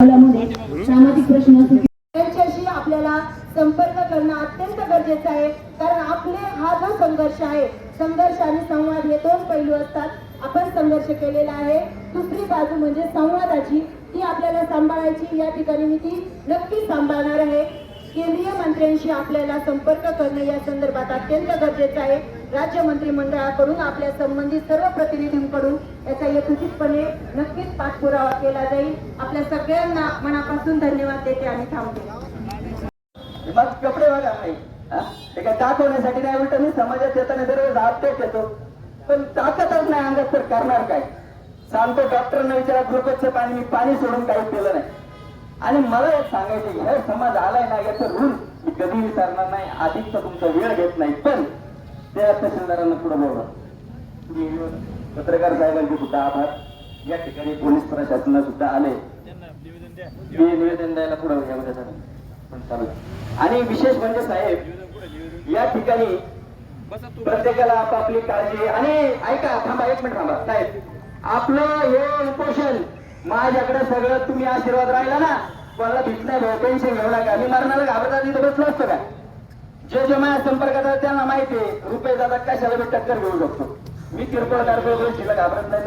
सामाजिक प्रश्न त्यांच्याशी आपल्याला संपर्क करणं अत्यंत गरजेचं आहे. कारण आपले हा जो संघर्ष आहे संघर्ष आणि संवाद हे दोन पैलू असतात. आपण संघर्ष केलेला आहे. दुसरी बाजू म्हणजे संवादाची. ती आपल्याला सांभाळायची. या ठिकाणी मी ती नक्की सांभाळणार आहे. केंद्रीय मंत्र्यांशी आपल्याला संपर्क करणं या संदर्भात अत्यंत गरजेचं आहे. राज्य मंत्रिमंडळाकडून आपल्या संबंधित सर्व प्रतिनिधींकडून याचा यथोचितपणे नक्कीच पाठपुरावा केला जाईल. आपल्या सगळ्यांना मनापासून धन्यवाद देते आणि थांबते. मग कपडे बघा नाही ते काय दाखवण्यासाठी नाही उलट मी समाजात येताना दररोज आपटेच येतो. पण ताकदच नाही अंगात तर करणार काय? सांगतो डॉक्टरना विचारा ग्लुकोजचं पाणी मी पाणी सोडून काही केलं नाही. आणि मला एक सांगायचं हे समाज आलाय ना याचं रूल मी कधी विचारणार नाही. अधिकचा तुमचा वेळ घेत नाही. पण त्या तहसीलदारांना पुढे बोलवा. पत्रकार साहेबांचे सुद्धा आभार. या ठिकाणी पोलीस प्रशासनाला सुद्धा आले. मी निवेदन द्यायला पुढे यामध्ये पण चालू आणि विशेष म्हणजे साहेब या ठिकाणी प्रत्येकाला आपापली काळजी आणि ऐका थांबा एक मिनिट थांबा. साहेब आपलं हे उपोषण माझ्याकडे सगळं तुम्ही आशीर्वाद राहिला ना? मला भीत नाही भाऊ टेन्शन घेऊ नका. मी मरणाला घाबरता तिथं बसलो असतो का? जे जे माझ्या संपर्कात आहेत त्यांना माहिती आहे. रुपये दादा कशाला मी टक्कर घेऊ शकतो? मी किरकोळ कारकोळ गोष्टीला घाबरत नाही.